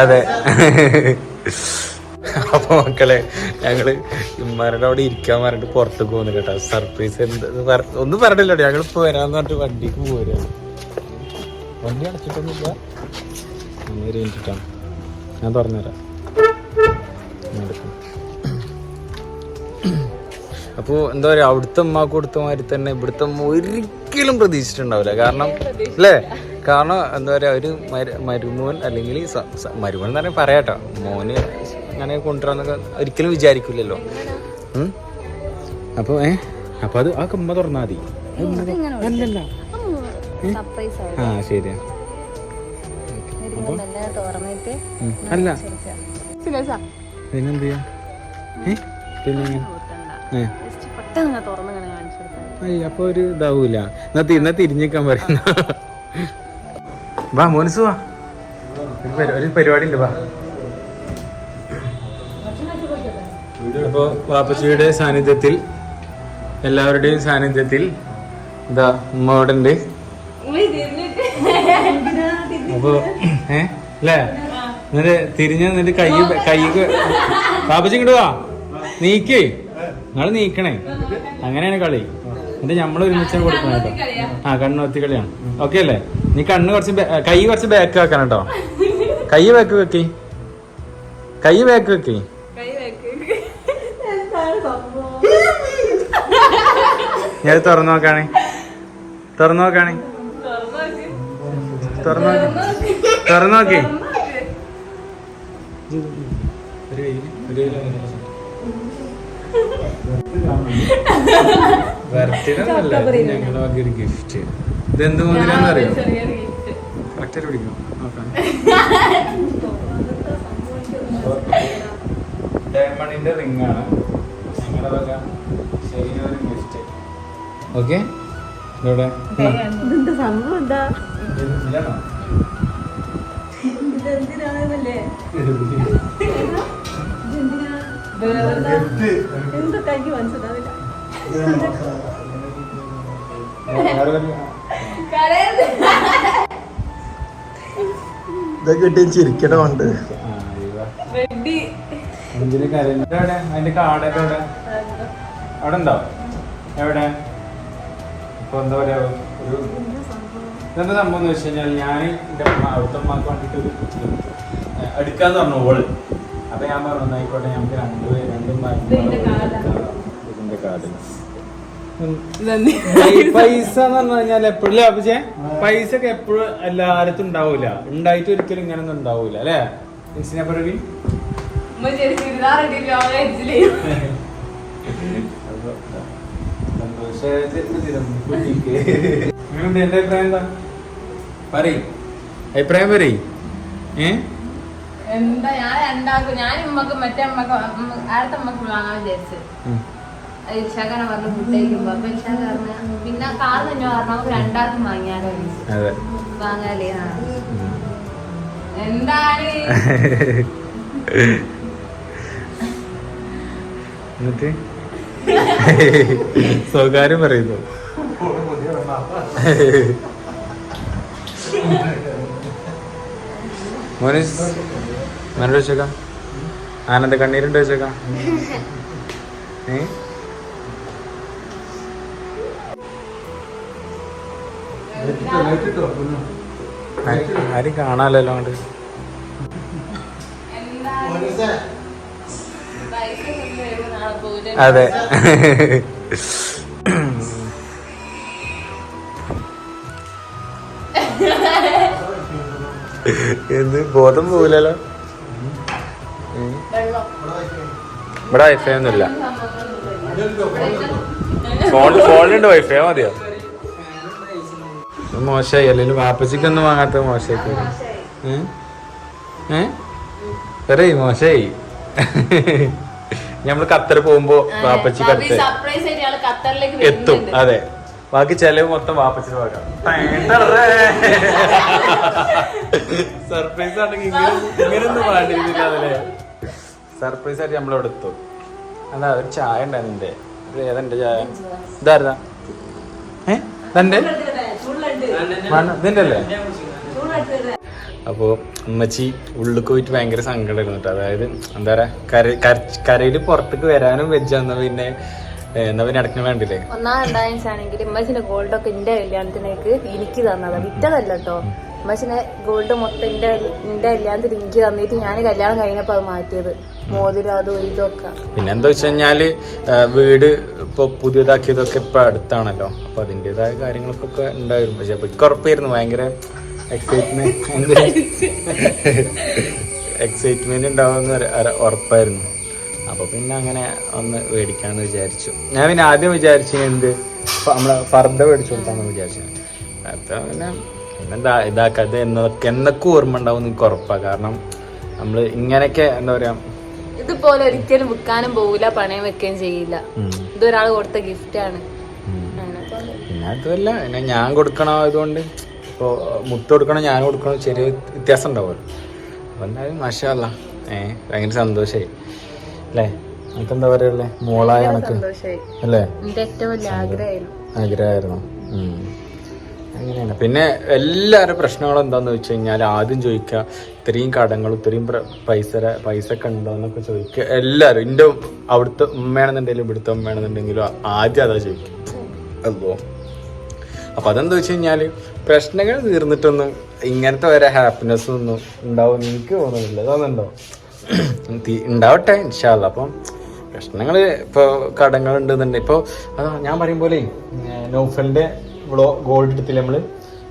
അതെ. അപ്പൊ മക്കളെ ഞങ്ങൾ ഇമ്മാരുടെ അവിടെ ഇരിക്കാൻ പറഞ്ഞിട്ട് പുറത്തേക്ക് പോകുന്നു കേട്ടോ. സർപ്രൈസ് എന്താ ഒന്നും പറഞ്ഞില്ലോ ഞങ്ങൾ ഇപ്പൊ വരാന്ന് പറഞ്ഞിട്ട് വണ്ടിക്ക് പോരാണ് വണ്ടി അടച്ചിട്ടൊന്നുമില്ല. ഒരു ഞാൻ പറഞ്ഞുതരാം. അപ്പോ അപ്പോൾ എന്താ പറയുക അവിടുത്തെ അമ്മ കൊടുത്ത മാതിരി തന്നെ ഇവിടുത്തെ ഒരിക്കലും പ്രതീക്ഷിച്ചിട്ടുണ്ടാവില്ല. കാരണം അല്ലേ? കാരണം എന്താ പറയുക ഒരു മരു- മരുമോൻ അല്ലെങ്കിൽ മരുമോൻ എന്ന് പറഞ്ഞാൽ പറയാട്ടോ മോന് അങ്ങനെ കൊണ്ടുവരാന്നൊക്കെ ഒരിക്കലും വിചാരിക്കില്ലല്ലോ അപ്പൊ അപ്പോൾ ഏ? അപ്പോൾ അത് ആ കമ്മ തുറന്നാൽ മതി. അല്ലല്ല. ആ ശരിയാ. തുറന്നിട്ട് അല്ല. പിന്നെന്ത് ചെയ്യാ പിന്നെ തുറന്ന് അയ്യ അപ്പൊ ഒരു ഇതാവൂല. എന്നാ തിരിഞ്ഞേക്കാൻ പറയുന്ന? വാ മോനസ് വാ ഒരു പരിപാടി ഉണ്ട് വാ. അപ്പോ വാപ്പച്ചിയുടെ സാന്നിധ്യത്തിൽ എല്ലാവരുടെയും സാന്നിധ്യത്തിൽ ഇതാ ഉമ്മ അപ്പോ ഏ അല്ലേ? എന്നിട്ട് തിരിഞ്ഞ് എന്നിട്ട് കൈ കൈക്ക് വാപ്പച്ചി ഇങ്ങോട്ട് വാ. നീക്കേ. നിങ്ങൾ നീക്കണേ. അങ്ങനെയാണ് കളി. എന്നിട്ട് നമ്മൾ ഒരുമിച്ച് കൊടുക്കണം കേട്ടോ ആ കണ്ണൊത്തി കളിയാണ് ഓക്കെ അല്ലേ? നീ കണ്ണ് കുറച്ച് കൈ കുറച്ച് ബാക്ക് വെക്കണം കേട്ടോ. കൈ ബാക്ക് വെക്കി. കൈ ബാക്ക് വെക്കി. ഞാൻ തുറന്നു നോക്കാണേ. തുറന്നു നോക്കാണേ. തുറന്നു നോക്കി. തുറന്നു നോക്കി. ഒരു കയ്യിൽ, ഒരു കയ്യിൽ വക ഒരു ഗിഫ്റ്റ് ഇതെന്ത് മുതിരാന്ന് അറിയോ? കറക്റ്റ് പിടിക്കണം നോക്കാം ഡയമണ്ടിന്റെ റിംഗ് ആണ്. ഞങ്ങളുടെ വക ശരിയൊരു ഗിഫ്റ്റ് ഓക്കെ. ഇവിടെ സംഭവം? എന്താ? എന്ത് കൈ മനസ്സിലാവില്ല ഇതൊക്കെ കിട്ടി കാര്യം എവിടെ അതിന്റെ കാടൊക്കെ അവിടെ അവിടെ ഉണ്ടോ? എവിടെ? ഇപ്പൊ എന്താ പറയാ? ഒരു ഇതെന്താ സംഭവം എന്ന് വെച്ച് കഴിഞ്ഞാൽ ഞാൻ എന്റെ അമ്മ അവിടുത്തെ അമ്മയ്ക്ക് വേണ്ടിട്ട് ഒരു എടുക്കാന്ന് പറഞ്ഞു ഓൾ. അപ്പൊ ഞാൻ പറഞ്ഞു "എന്നാ ആയിക്കോട്ടെ നമുക്ക് രണ്ട് രണ്ടും ഇതിന്റെ കാർഡാ? പൈസ എന്ന് പറഞ്ഞു കഴിഞ്ഞാൽ എപ്പോഴും അഭിജയ പൈസ ഒക്കെ എപ്പോഴും എല്ലായിടത്തും ഉണ്ടാവൂല. ഉണ്ടായിട്ട് ഒരിക്കലും ഇങ്ങനൊന്നും ഉണ്ടാവൂല അല്ലേ? പറവി എന്റെ അഭിപ്രായം എന്താ? പറയ്. അഭിപ്രായം പറയ്. ഏ? എന്താ ഞാൻ രണ്ടാക്കും ഞാൻ ഉമ്മക്ക് മറ്റേ അമ്മയ്ക്ക് അടുത്ത അമ്മയ്ക്ക് വാങ്ങാൻ വിചാരിച്ചു ഇഷാഖാന പറഞ്ഞു ഫുഡ് അപ്പൊ ഇഷാഖ പറഞ്ഞു പിന്നെ കാർ തന്നെ പറഞ്ഞു നമുക്ക് രണ്ടാൾക്കും വാങ്ങിയാലോ? വാങ്ങാലേ ആ. എന്താണ്? എന്നിട്ട്? സ്വകാര്യം പറയുന്നു. മോനിസ് മനോട് വെച്ചേക്കാം ആനന്ദ കണ്ണീരുണ്ട് വെച്ചേക്കാം ഏ? ആരും- കാണാലല്ലോ അങ്ങോട്ട്. അതെ. എന്ത്? ബോധം പോകില്ലല്ലോ ഇവിടെ വൈഫൈ ഒന്നുമില്ല. ഫോണിൽ ഫോണിലുണ്ട് വൈഫൈ മതിയോ? മോശമായി. അല്ലെങ്കിൽ വാപ്പച്ചിക്കൊന്നും വാങ്ങാത്ത മോശമായി. ഏ? ഏ? പറയ് മോശമായി. നമ്മൾ ഖത്തർ പോകുമ്പോ വാപ്പച്ചി കത്ത് എത്തും അതെ. ബാക്കി ചെലവ് മൊത്തം വാപ്പച്ചിന് വാക്കാം സർപ്രൈസ് ആണെങ്കിൽ ഇങ്ങനെയൊന്നും വേണ്ടിയിരുന്നില്ല അതല്ലേ സർപ്രൈസ് ആയിട്ട് നമ്മളവിടെ എത്തും. അതാ ഒരു ചായ ഉണ്ടായിരുന്നു ഏതാ ഏതെന്റെ ചായ? ഇതായിരുന്നാ ഏ? ഇതെന്റെ ഇതിന്റെ അല്ലേ അപ്പോൾ അമ്മച്ചി ഉള്ളിൽ പോയിട്ട് ഭയങ്കര സങ്കടമായിരുന്നു കേട്ടോ. അതായത് എന്താ പറയാ കര കരയിൽ പുറത്തേക്ക് വരാനും വെച്ചാന്ന് പിന്നെ എന്നാ പിന്നെ അടക്കണ വേണ്ടില്ലേ? ഒന്നാം രണ്ടാഴ്ചയാണെങ്കിൽ ഉമ്മച്ചിന്റെ ഗോൾഡ് ഒക്കെ എന്റെ കല്യാണത്തിനേക്ക് എനിക്ക് തന്നതാ. വിറ്റതല്ല കേട്ടോ. ഉമ്മച്ചിന്റെ ഗോൾഡ് മൊത്തം എന്റെ എന്റെ കല്യാണത്തിന് എനിക്ക് തന്നിട്ട് ഞാൻ കല്യാണം കഴിഞ്ഞപ്പോ അത് മാറ്റിയത്. മോതിരം അതും ഇതൊക്കെ. പിന്നെ എന്താ വെച്ച് കഴിഞ്ഞാൽ വീട് ഇപ്പൊ പുതിയതാക്കിയതൊക്കെ ഇപ്പൊ അടുത്താണല്ലോ. അപ്പൊ അതിന്റെതായ കാര്യങ്ങളൊക്കെ ഉണ്ടായിരുന്നു. പക്ഷെ എനിക്ക് ഉറപ്പായിരുന്നു. ഭയങ്കര എക്സൈറ്റ്മെന്റ് എക്സൈറ്റ്മെന്റ് ഉണ്ടാവുമെന്ന് ഉറപ്പായിരുന്നു. അപ്പൊ പിന്നെ അങ്ങനെ ഒന്ന് മേടിക്കാന്ന് വിചാരിച്ചു. ഞാൻ പിന്നെ ആദ്യം വിചാരിച്ചു എന്ത്? നമ്മളെ ഫർദ മേടിച്ചു കൊടുത്താന്ന് വിചാരിച്ചു. അത് പിന്നെ പിന്നെന്താ ഇതാക്കാതെ എന്നൊക്കെ എന്നൊക്കെ ഓർമ്മ ഉണ്ടാവും എനിക്ക് കാരണം നമ്മൾ ഇങ്ങനെയൊക്കെ എന്താ പറയാ ഇതുപോലെ ഒരിക്കലും വിൽക്കാനും പോകില്ല പണയം വെക്കുകയും ചെയ്യില്ല. ഇതൊരാൾ കൊടുത്ത ഗിഫ്റ്റ് ആണ്. പിന്നെ അതുമല്ല പിന്നെ ഞാൻ കൊടുക്കണ ആയതുകൊണ്ട് ഇപ്പോൾ മുത്ത് കൊടുക്കണം ഞാൻ കൊടുക്കണം ചെറിയ വ്യത്യാസം ഉണ്ടാവുമല്ലോ. അപ്പം എന്തായാലും മാഷല്ല ഏ ഭയങ്കര സന്തോഷമായി അല്ലേ? നമുക്ക് എന്താ പറയുള്ളേ മോളായ കണക്ക്. അല്ലേ? ആഗ്രഹമായിരുന്നു. അങ്ങനെയാണ്. പിന്നെ എല്ലാവരും പ്രശ്നങ്ങളും എന്താന്ന് വെച്ച് കഴിഞ്ഞാൽ ആദ്യം ചോദിക്കുക ഇത്രയും കടങ്ങൾ ഇത്രയും പൈസ പൈസ ഒക്കെ ഉണ്ടോ എന്നൊക്കെ ചോദിക്കുക. എല്ലാവരും എന്റെ അവിടുത്തെ ഉമ്മയാണെന്നുണ്ടെങ്കിലും ഇവിടുത്തെ ഉമ്മയാണെന്നുണ്ടെങ്കിലും ആദ്യം അതാ ചോദിക്കും അല്ലോ അപ്പൊ അതെന്താ വെച്ച് കഴിഞ്ഞാൽ പ്രശ്നങ്ങൾ തീർന്നിട്ടൊന്നും ഇങ്ങനത്തെ വരെ ഹാപ്പിനെസ് ഒന്നും ഉണ്ടാവും എനിക്ക് തോന്നുന്നില്ല. തോന്നുന്നുണ്ടോ? ഉണ്ടാവട്ടെ ഇൻഷാല്ല അപ്പം പ്രശ്നങ്ങൾ ഇപ്പോൾ കടങ്ങൾ ഉണ്ടെന്നുണ്ട് ഇപ്പോൾ അതാ ഞാൻ പറയും പോലെ നോഫലിന്റെ വ്ളോ ഗോൾഡ് എടുത്തില്ല നമ്മൾ?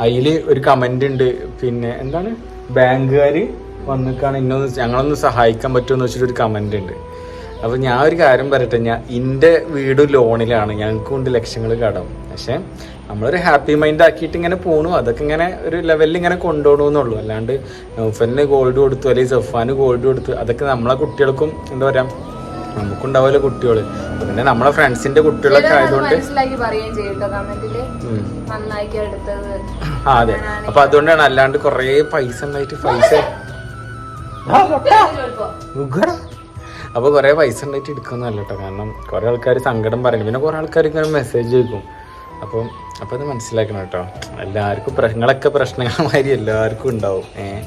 അതിൽ ഒരു കമന്റ് ഉണ്ട്. പിന്നെ എന്താണ്? ബാങ്കുകാര് വന്നിക്കാണ്. ഇന്നൊന്ന് ഞങ്ങളൊന്ന് സഹായിക്കാൻ പറ്റുമെന്ന് വെച്ചിട്ട് ഒരു കമന്റ് ഉണ്ട്. അപ്പൊ ഞാൻ ഒരു കാര്യം പറയട്ടെ. ഞാൻ എന്റെ വീട് ലോണിലാണ്. ഞങ്ങൾക്ക് കൊണ്ട് ലക്ഷങ്ങൾ കടം. പക്ഷെ നമ്മളൊരു ഹാപ്പി മൈൻഡ് ആക്കിയിട്ട് ഇങ്ങനെ പോണു. അതൊക്കെ ഇങ്ങനെ ഒരു ലെവലിൽ ഇങ്ങനെ കൊണ്ടുപോകണമെന്നുള്ളൂ അല്ലാണ്ട് നൗഫലിന് ഗോൾഡ് കൊടുത്തു അല്ലെങ്കിൽ സഫാന് ഗോൾഡ് കൊടുത്തു അതൊക്കെ നമ്മളെ കുട്ടികൾക്കും എന്താ പറയാ നമുക്കുണ്ടാവുമല്ലോ കുട്ടികൾ പിന്നെ നമ്മളെ ഫ്രണ്ട്സിന്റെ കുട്ടികളൊക്കെ ആയതുകൊണ്ട് ആ അതെ. അപ്പൊ അതുകൊണ്ടാണ് അല്ലാണ്ട് കൊറേ പൈസ ഉണ്ടായിട്ട് പൈസ ഉഗ്ഗടാ. അപ്പൊ കൊറേ പൈസ ഉണ്ടായിട്ട് എടുക്കുന്നല്ല കേട്ടോ. കാരണം കുറെ ആൾക്കാർ സങ്കടം പറയും പിന്നെ കുറെ ആൾക്കാർ ഇങ്ങനെ മെസ്സേജ് ചോദിക്കും അപ്പം അപ്പൊ അത് മനസ്സിലാക്കണം കേട്ടോ. എല്ലാവർക്കും പ്രശ്നങ്ങളൊക്കെ പ്രശ്നങ്ങളമാതിരി എല്ലാവർക്കും ഉണ്ടാവും. ഏഹ്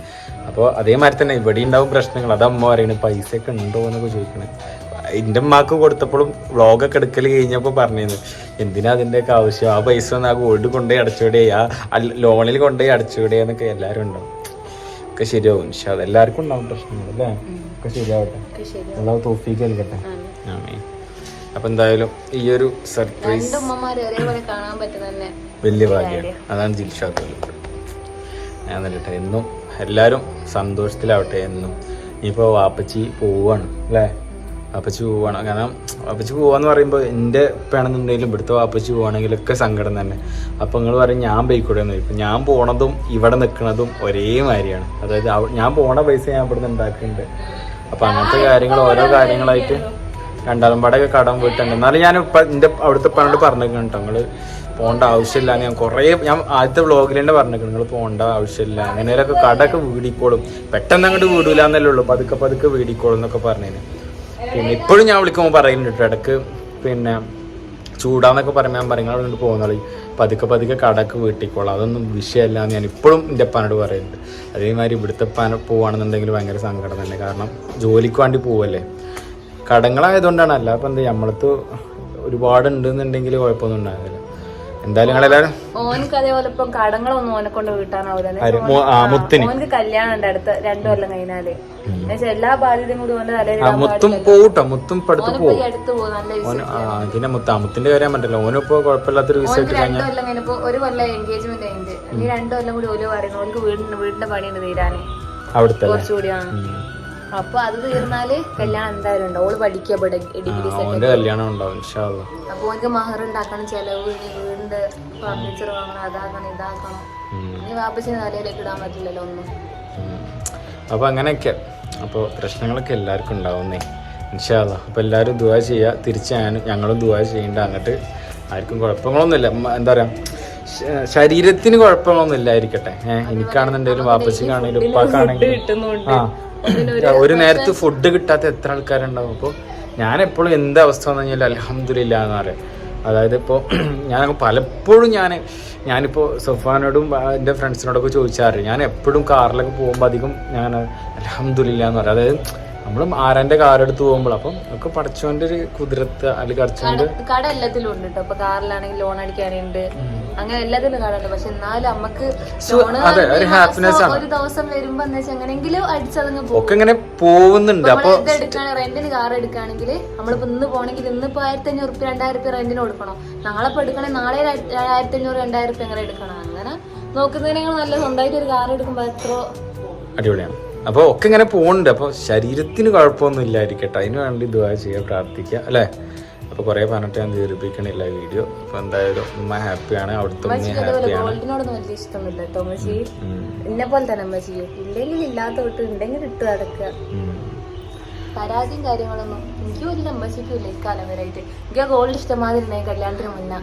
അപ്പോൾ അതേമാതിരി തന്നെ ഇവിടെ ഉണ്ടാവും പ്രശ്നങ്ങൾ. അത് അമ്മ പറയുന്നത് പൈസ ഒക്കെ ഉണ്ടോ എന്നൊക്കെ ചോദിക്കണേ. എന്റെ ഉമ്മാക്ക് കൊടുത്തപ്പോഴും വ്ളോഗൊക്കെ എടുക്കൽ കഴിഞ്ഞപ്പോൾ പറഞ്ഞിരുന്നു എന്തിനാ അതിന്റെയൊക്കെ ആവശ്യം? ആ പൈസ ഒന്ന് ആ ഗോൾഡ് കൊണ്ടുപോയി അടച്ചുവിടേ ആ ലോണിൽ കൊണ്ടുപോയി അടച്ചുവിടേ എന്നൊക്കെ എല്ലാവരും ഉണ്ടാവും ഒക്കെ ശരിയാവും. പക്ഷെ അതെല്ലാവർക്കും ഉണ്ടാവും പ്രശ്നങ്ങളല്ലേ ഒക്കെ ശരിയാവട്ടെ. ഒക്കെ തോഫിക്ക് നൽകട്ടെ. അപ്പൊ എന്തായാലും ഈ ഒരു സർപ്രൈസ് വലിയ ഭാഗ്യമാണ് അതാണ് ജിൽഷാത്ത് ഞാൻ നല്ലട്ടെ എന്നും എല്ലാവരും സന്തോഷത്തിലാവട്ടെ എന്നും. ഇനിയിപ്പോ വാപ്പച്ചി പോവാണ് അല്ലേ? വാപ്പച്ചി പോവാണ്. കാരണം വാപ്പച്ചി പോവാന്ന് പറയുമ്പോൾ എന്റെ പേണെന്നുണ്ടെങ്കിലും ഇവിടുത്തെ വാപ്പച്ചി പോവാണെങ്കിലൊക്കെ സങ്കടം തന്നെ. അപ്പം നിങ്ങൾ പറയും ഞാൻ ബൈക്കൂടെ എന്ന് ഞാൻ പോണതും ഇവിടെ നിൽക്കുന്നതും ഒരേ മാതിരിയാണ് അതായത് ഞാൻ പോണ പൈസ ഞാൻ ഇവിടുന്ന് ഉണ്ടാക്കുന്നുണ്ട് അപ്പം അങ്ങനത്തെ കാര്യങ്ങൾ ഓരോ കാര്യങ്ങളായിട്ട് രണ്ടാളും പാടൊക്കെ കടം വീട്ടുണ്ട്. എന്നാലും ഞാൻ ഇപ്പം എന്റെ അവിടുത്തെ പണോട് പറഞ്ഞിരിക്കണം കേട്ടോ നിങ്ങൾ പോകേണ്ട ആവശ്യമില്ല ഞാൻ കുറേ ഞാൻ ആദ്യത്തെ വ്ളോഗിൽ തന്നെ പറഞ്ഞിരിക്കണം നിങ്ങൾ പോകേണ്ട ആവശ്യമില്ല. അങ്ങനെയൊക്കെ കടമൊക്കെ വീടിക്കോളും. പെട്ടെന്ന് അങ്ങോട്ട് വീടില്ല എന്നല്ലേ ഉള്ളൂ. പതുക്കെ പതുക്കെ വീടിക്കോളും എന്നൊക്കെ പറഞ്ഞേന്. പിന്നെ ഇപ്പോഴും ഞാൻ വിളിക്കുമ്പോൾ പറയുന്നുണ്ട് ഇടയ്ക്ക് പിന്നെ ചൂടാന്നൊക്കെ പറയുമ്പോൾ ഞാൻ പറയുന്നത് അവിടെ പോകുന്നോളി പതുക്കെ പതുക്കെ കടക്ക് വീട്ടിക്കോളാം. അതൊന്നും വിഷയമല്ല എന്ന് ഞാൻ ഇപ്പോഴും എന്റെ അപ്പാനോട് പറയുന്നുണ്ട്. അതേമാതിരി ഇവിടുത്തെ പാന പോവാണെന്നുണ്ടെങ്കിൽ ഭയങ്കര സങ്കടം തന്നെ. കാരണം ജോലിക്ക് വേണ്ടി പോവല്ലേ? കടങ്ങളായതുകൊണ്ടാണ്. അല്ല അപ്പം എന്താ നമ്മളത്ത് ഒരുപാട് ഉണ്ടെന്നുണ്ടെങ്കിൽ കുഴപ്പമൊന്നും ഉണ്ടാകില്ല എന്തായാലും നിങ്ങളെല്ലാവരും? ഓനക്ക് അതേപോലെ ഇപ്പം കടങ്ങളൊന്നും ഓനെ കൊണ്ട് വീട്ടാനാവൂല ആര്? മു- മുത്തിന്. ഓനക്ക് കല്യാണം ഉണ്ട് അടുത്ത രണ്ടു കൊല്ലം കഴിഞ്ഞാൽ. എല്ലാ ബാധ്യതയും കൂടി ഓന്റെ തലയിൽ മുത്തും പോട്ടോ മുത്തും പടുത്ത് പോകും മുത്ത മുത്തിന്റെ കാര്യം പറ്റില്ല ഓനിപ്പോ കുഴപ്പമില്ലാത്തൊരു വിസ രണ്ടു കൊല്ലം കഴിഞ്ഞപ്പോ ഒരു കൊല്ലം എൻഗേജ്മെന്റ് കഴിഞ്ഞിട്ട്. രണ്ടു കൊല്ലം കൂടി ഓരോ പറയുന്നു ഓനക്ക് വീടിന്റെ വീടിന്റെ പണിയുണ്ട് തീരാനേ. അവിടുത്തെ? കുറച്ചുകൂടിയാണ്. അപ്പൊ അത് തീർന്നാൽ കല്യാണം എന്തായാലും ഉണ്ടാവും ഓൾ പഠിക്കുക ഡിഗ്രി കല്യാണം ഉണ്ടാവും അപ്പൊ ഓനക്ക് മഹർ ഉണ്ടാക്കണം ചെലവ് വീടിന്റെ ഫർണിച്ചർ വാങ്ങണം അതാക്കണം ഇതാക്കണം. ഇനി വാപ്പച്ചിന് തലയിലേക്ക് ഇടാൻ പറ്റില്ലല്ലോ ഒന്നും. അപ്പൊ അങ്ങനെയൊക്കെ. അപ്പോൾ പ്രശ്നങ്ങളൊക്കെ എല്ലാവർക്കും ഉണ്ടാവുന്നേ ഇൻഷാല്ല അപ്പോൾ എല്ലാവരും ദുവാ ചെയ്യുക തിരിച്ച് ഞാൻ- ഞങ്ങളും ദുവാ ചെയ്യേണ്ട. അങ്ങോട്ട് ആർക്കും കുഴപ്പങ്ങളൊന്നുമില്ല. എന്താ പറയാ ശ- ശരീരത്തിന് കുഴപ്പങ്ങളൊന്നും ഇല്ലായിരിക്കട്ടെ ഏഹ് എനിക്കാണെന്നുണ്ടെങ്കിലും വാപ്പച്ചിക്കാണെങ്കിലും ഉപ്പാക്കാണെങ്കിലും ആ. ഒരു നേരത്തെ ഫുഡ് കിട്ടാത്ത എത്ര ആൾക്കാരുണ്ടാവും. അപ്പോൾ ഞാൻ എപ്പോഴും എന്ത് അവസ്ഥ എന്ന് കഴിഞ്ഞാൽ അലഹമില്ല എന്ന് പറയാം. അതായത് ഇപ്പോൾ ഞാൻ പലപ്പോഴും ഞാൻ ഞാനിപ്പോൾ സുഫാനോടും എന്റെ ഫ്രണ്ട്സിനോടൊക്കെ ചോദിച്ചാറ് ഞാൻ എപ്പോഴും കാറിലൊക്കെ പോകുമ്പോൾ അധികം ഞാൻ അലഹമില്ല എന്ന് പറയും. അതായത് നമ്മൾ ആരാന്റെ കാറെടുത്ത് പോകുമ്പോൾ അപ്പം ഒക്കെ പഠിച്ചോന്റെ ഒരു കുതിരത്ത് അല്ലെങ്കിൽ കട- കട എല്ലാത്തിലും ഉണ്ട് കേട്ടോ ഇപ്പൊ കാറിലാണെങ്കിൽ ലോൺ അടിക്കാനുണ്ട്. അങ്ങനെ എല്ലാത്തിലും കട പക്ഷെ എന്നാലും നമുക്ക് ഒരു happiness ആണ്. ഒരു ദിവസം വരുമ്പോ എന്താ വെച്ചാൽ എങ്ങനെങ്കിലും അടിച്ചതങ്ങ് ഒക്കെ ഇങ്ങനെ പോകുന്നുണ്ട്. അപ്പൊ ഇത് റെന്റിന് കാർ എടുക്കുകയാണെങ്കിൽ നമ്മളിപ്പോ ഇന്ന് പോണെങ്കിൽ ഇന്നിപ്പോ ആയിരത്തി അഞ്ഞൂറ് റുപ്യ രണ്ടായിരം റുപ്യ റെന്റിന് കൊടുക്കണം. നാളെ ഇപ്പൊ എടുക്കണേ നാളെ ആയിരത്തി അഞ്ഞൂറ് രണ്ടായിരം റുപ്യ അങ്ങനെ എടുക്കണം. അങ്ങനെ നോക്കുന്നതിനേക്കാൾ നല്ല സ്വന്തമായിട്ട് ഒരു കാർ എടുക്കുമ്പോ എത്ര അടിപൊളിയാണ്. അപ്പോൾ ഒക്കെ ഇങ്ങനെ പോകുന്നുണ്ട്. അപ്പോൾ ശരീരത്തിന് കുഴപ്പമൊന്നും ഇല്ലായിരിക്കട്ടെ അതിന് വേണ്ടി ദുബായ് ചെയ്യുക പ്രാർത്ഥിക്കുക അല്ലേ? അപ്പോൾ കുറേ പറഞ്ഞിട്ട് ഞാൻ ദീർഘിപ്പിക്കണില്ല വീഡിയോ അപ്പോൾ എന്തായാലും ഉമ്മ ഹാപ്പിയാണ് അവിടുത്തെ ഉമ്മ ഹാപ്പിയാണ് ഗോൾഡിനോടൊന്നും വലിയ ഇഷ്ടമില്ല കേട്ടോ മച്ചി എന്നെ പോലെ തന്നെ അമ്മച്ചി ഇല്ലെങ്കിൽ ഇല്ലാത്ത വിട്ട് ഉണ്ടെങ്കിൽ ഇട്ട് നടക്കുക. പരാതിയും കാര്യങ്ങളൊന്നും എനിക്ക് ഇല്ല അമ്മച്ചിക്കും ഇല്ല ഇക്കാലം വരായിട്ട് എനിക്ക് ആ ഗോൾഡ് ഇഷ്ടമാതിരി ഉണ്ടായി കല്യാണത്തിന് മുന്നേ.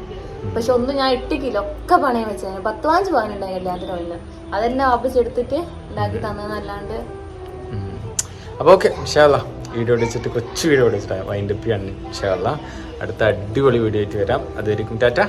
പക്ഷെ ഒന്നും ഞാൻ ഇട്ടിക്കില്ല. ഒക്കെ പണയം വെച്ചാൽ പത്ത് പതിനഞ്ച് പവനുണ്ടായി കല്യാണത്തിന് മുന്നേ. അതെന്നെ വാപ്പിച്ചെടുത്തിട്ട് ഉണ്ടാക്കി തന്നതല്ലാണ്ട് അപ്പോൾ ഓക്കെ ഇൻഷാല്ല വീഡിയോ അടിച്ചിട്ട് കൊച്ചു വീഡിയോ അടിച്ചിട്ട് വൈൻഡപ്പ് ചെയ്യാൻ ഇൻഷാല്ല അടുത്ത അടിപൊളി വീഡിയോ ആയിട്ട് വരാം. അതുവരെയും ടാറ്റ.